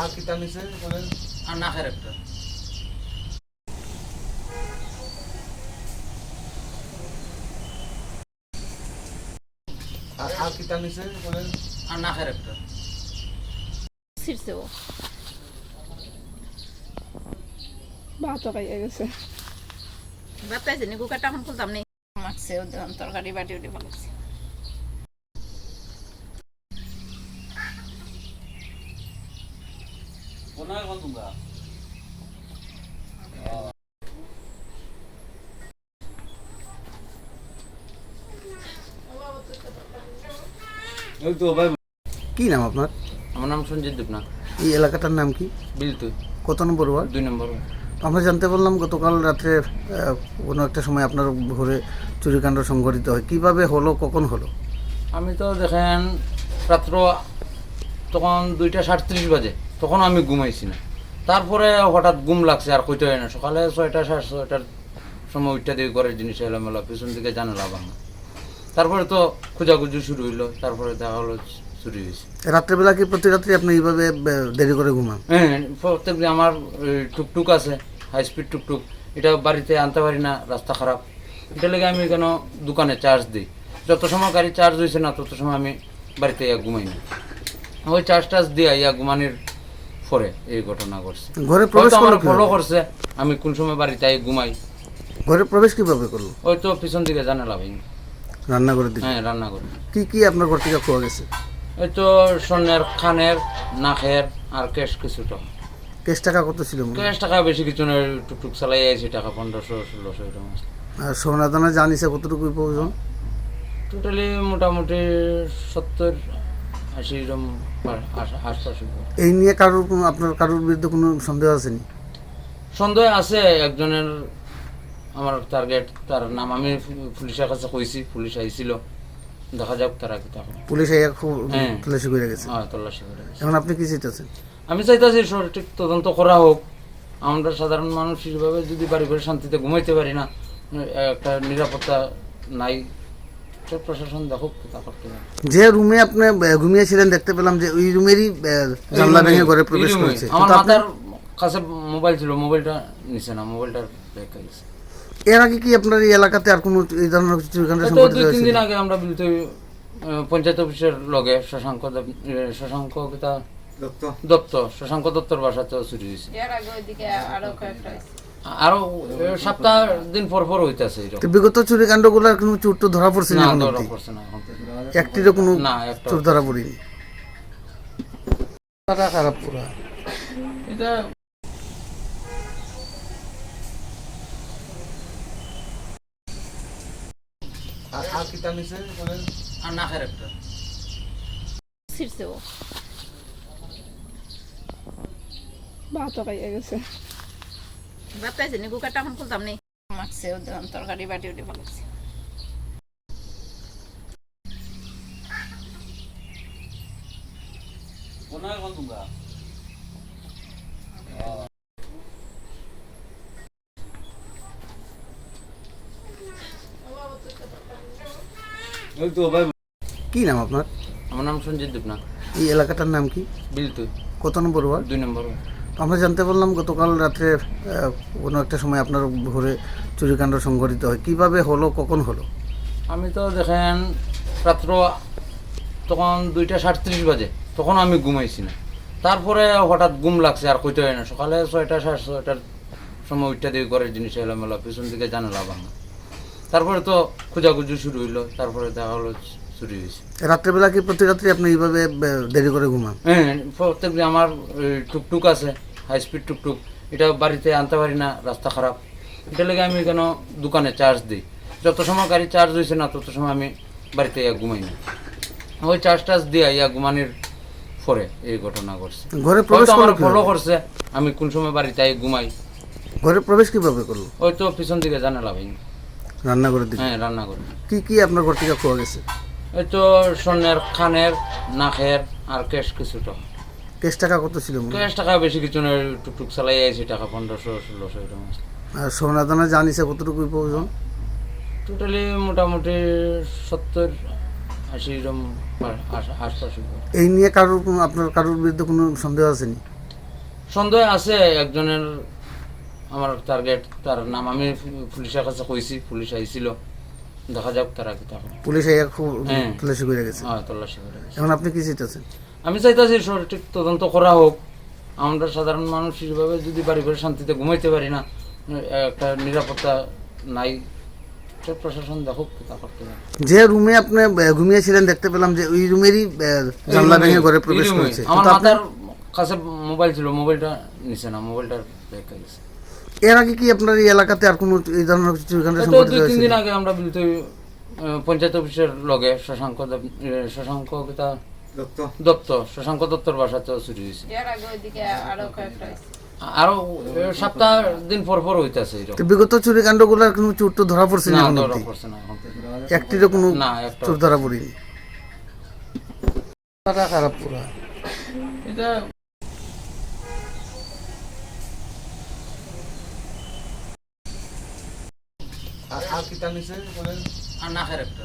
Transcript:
আর কিতা নিছে বলেন আর নাকের একটা। আর আর কিতা নিছে বলেন আর নাকের একটা। ছিঁড়ছে ও। ভাতও খাইয়ে গেছে। বাতাইছে নি? কুকারটা এখন খুলতাম নেই মাখছে ও দিলাম তরকারি বাটি উঠে ফেলেছি কোনায় কোন তোমরা ওই তো ভাই কি নাম আপনার? আমার নাম সঞ্জিত দেবনা। এই এলাকাটার নাম কি? বিলতু কত নম্বর ওয়ার্ড? দুই নম্বর আমরা জানতে পারলাম গতকাল রাত্রে কোনো একটা সময় আপনার ঘরে চুরিকাণ্ড সংঘটিত হয়। কীভাবে হলো কখন হলো? আমি তো দেখেন রাত্র তখন দুইটা সাতত্রিশ বাজে। তখন আমি ঘুমাইছি না। তারপরে হঠাৎ ঘুম লাগছে আর কইতে হয় না। সকালে ছয়টা সাড়ে ছয়টার সময় উঠতে দিয়ে ঘরের জিনিস এলোমেলো পিছন দিকে জানালা ভাঙা। তারপরে তো খোঁজাখুঁজি শুরু হইল তারপরে দেখা হলো চুরি হয়েছে রাত্রেবেলা কি প্রতি রাত্রে আপনি এইভাবে দেরি করে ঘুমান? হ্যাঁ প্রত্যেক দিন আমার টুকটুক আছে হাই স্পিড টুকটুক। এটা বাড়িতে আনতে পারি না রাস্তা খারাপ। এটা লেগে আমি কেন দোকানে চার্জ দিই? যত সময় গাড়ি চার্জ হয়েছে না তত সময় আমি বাড়িতে ইয়া ঘুমাই না। ওই চার্জ টার্জ দিয়া ইয়া ঘুমানির পরে এই ঘটনা ঘটছে। ঘরে প্রবেশ আমার ফলো করছে আমি কোন সময় বাড়িতে ঘুমাই। ঘরে প্রবেশ কীভাবে করল? ওই তো পিছন দিকে জানালা রান্না করে দিকে? হ্যাঁ রান্না করি কি কি আপনার ঘর থেকে খোয়া গেছে? ওই তো স্বর্ণের খানের নাখের আর ক্যাশ কিছুটা কেস টাকা কত ছিল? ক্যাশ টাকা বেশি কিছু নয় টুকটুক চালাই আইছি টাকা পনেরোশো ষোলোশো এরকম আর সোনা দানা জানিছে কতটুকু প্রয়োজন? টোটালি মোটামুটি সত্তর পা- এই নিয়ে কারোর আপনার কারোর বিরুদ্ধে কোনো সন্দেহ আসেনি সন্দেহ আছে একজনের আমার টার্গেট তার নাম আমি পুলিশের কাছে কইছি পুলিশ আইছিল। দেখা যাক তারা কি থাকে পুলিশ এই খুব হ্যাঁ। তল্লাশি করে গেছে। হ্যাঁ তল্লাশি করে গেছে। এখন আপনি কি চাইতেছেন? আমি চাইতেছি সঠিক তদন্ত করা হোক। আমরা সাধারণ মানুষ হিসেবে যদি বাড়ি করে শান্তিতে ঘুমাইতে পারি না একটা নিরাপত্তা নাই প্রশাসন দেখুক যে রুমে আপনি ঘুমিয়েছিলেন দেখতে পেলাম যে ওই রুমেরই জানলা ভেঙে ঘরে প্রবেশ করেছে। আমার মাথার কাছে মোবাইল ছিল মোবাইলটা নিছে না মোবাইলটা ব্যাগ গেছে। এর আগে কি আপনার এই এলাকাতে আর কোনো এই ধরনের দুই তিন দিন আগে আমরা বিলতে পঞ্চায়েত অফিসের লগে শশাঙ্ক শশাঙ্ক কিতা দত্ত। শশাঙ্ক দত্তর বাসাতে চুরি হয়েছে। এর আগে ওইদিকে আরও কয়েকটা হয়েছে। আরও সপ্তাহ দিন পর পর হইতেছে তো বিগত চুরিকাণ্ডগুলার কোনো চোর তো ধরা পড়ছে না না ধরা পড়ছে না। একটিরও কোনো না চোর ধরা পড়েনি খারাপ পুরা এটা আর আর কিতা নিছে বলেন আর নাকের একটা ছিঁড়ছে ও খাইয়ে গেছে নি কুকারটা এখন খুলতাম নেই মাখছে তরকারি বাটি উঠে ভাই। কি নাম আপনার? আমার নাম সঞ্জিত দেবনা এই এলাকাটার নাম কি? বিলতু। কত নম্বর ওয়ার্ড? দুই নম্বর আমরা জানতে পারলাম গতকাল রাত্রে কোনো একটা সময় আপনার ঘরে চুরিকাণ্ড সংঘটিত হয়। কীভাবে হলো কখন হলো? আমি তো দেখেন রাত্র তখন দুইটা সাতত্রিশ বাজে। তখন আমি ঘুমাইছি না। তারপরে হঠাৎ ঘুম লাগছে আর কইতে হয় না। সকালে ছয়টা সাড়ে ছয়টার সময় উঠতে দিয়ে ঘরের জিনিস এলোমেলো পিছন দিকে জানালা ভাঙা। তারপরে তো খোঁজাখুঁজি শুরু হইল তারপরে দেখা হলো চুরি হয়েছে রাত্রেবেলা কি প্রতি রাত্রে আপনি এইভাবে দেরি করে ঘুমান? হ্যাঁ প্রত্যেক আমার টুকটুক আছে। হাই স্পিড টুকটুক এটা বাড়িতে আনতে পারি না রাস্তা খারাপ। এটা লেগে আমি কেন দোকানে চার্জ দিই? যত সময় গাড়ি চার্জ হয়েছে না তত সময় আমি বাড়িতে ইয়া ঘুমাই না। ওই চার্জ টার্জ দিয়া ইয়া ঘুমানির পরে এই ঘটনা ঘটছে। ঘরে প্রবেশ আমার ফলো করছে আমি কোন সময় বাড়িতে আই ঘুমাই। ঘরে প্রবেশ কীভাবে করল? ওই তো পিছন দিকে জানালা ভাই রান্না করে দিকে? হ্যাঁ রান্না করি কি কি আপনার ঘর থেকে খোয়া গেছে? এই তো স্বর্ণের খানের নাখের আর কেশ কিছুটা। কেস টাকা কত ছিল ক্যাশ টাকা বেশি কিছু নয় টুকটুক চালাই আইছি টাকা পনেরোশো ষোলোশো এরকম আর সোনা দানা জানিছে কতটুকু প্রয়োজন? টোটালি মোটামুটি সত্তর আশি এরকম আশপাশে এই নিয়ে কারোর কোনো আপনার কারোর বিরুদ্ধে কোনো সন্দেহ আসেনি? সন্দেহ আছে একজনের আমার টার্গেট তার নাম আমি পুলিশের কাছে কইছি পুলিশ আইছিল। দেখা যাক তারা কি থাকে পুলিশ খুব হ্যাঁ। তল্লাশি করে গেছে। হ্যাঁ তল্লাশি করে গেছে। এখন আপনি কি চাইতেছেন? আমি চাইতেছি সঠিক তদন্ত করা হোক। আমরা সাধারণ মানুষ হিসেবে যদি বাড়ি শান্তিতে ঘুমাইতে পারি না একটা নিরাপত্তা নাই প্রশাসন দেখুক কি করতে যে রুমে আপনি ঘুমিয়েছিলেন দেখতে পেলাম যে ওই রুমেরই জানলা ভেঙে ঘরে প্রবেশ করেছে। আমার মাথার কাছে মোবাইল ছিল মোবাইলটা নিছে না মোবাইলটা ব্যাগ গেছে। এর আগে কি আপনার এই এলাকাতে আর কোনো এই ধরনের কিছু দুই তিন দিন আগে আমরা বিলতে পঞ্চায়েত অফিসের লগে শশাঙ্ক শশাঙ্ক দত্ত দত্ত শশাঙ্ক দত্তর বাসাতেও চুরি হয়েছে এর আগে ওইদিকে আরও সপ্তাহ দিন পর পর হইতাছে বিগত চুরিকাণ্ডগুলার কোনো চোর তো ধরা পড়ছে না ধরা পড়ছে না একটিরও কোনো চোর ধরা পড়েনি? খারাপ পুরা। এটা আর কি কিতা নিছে বলেন। আর নাকের একটা।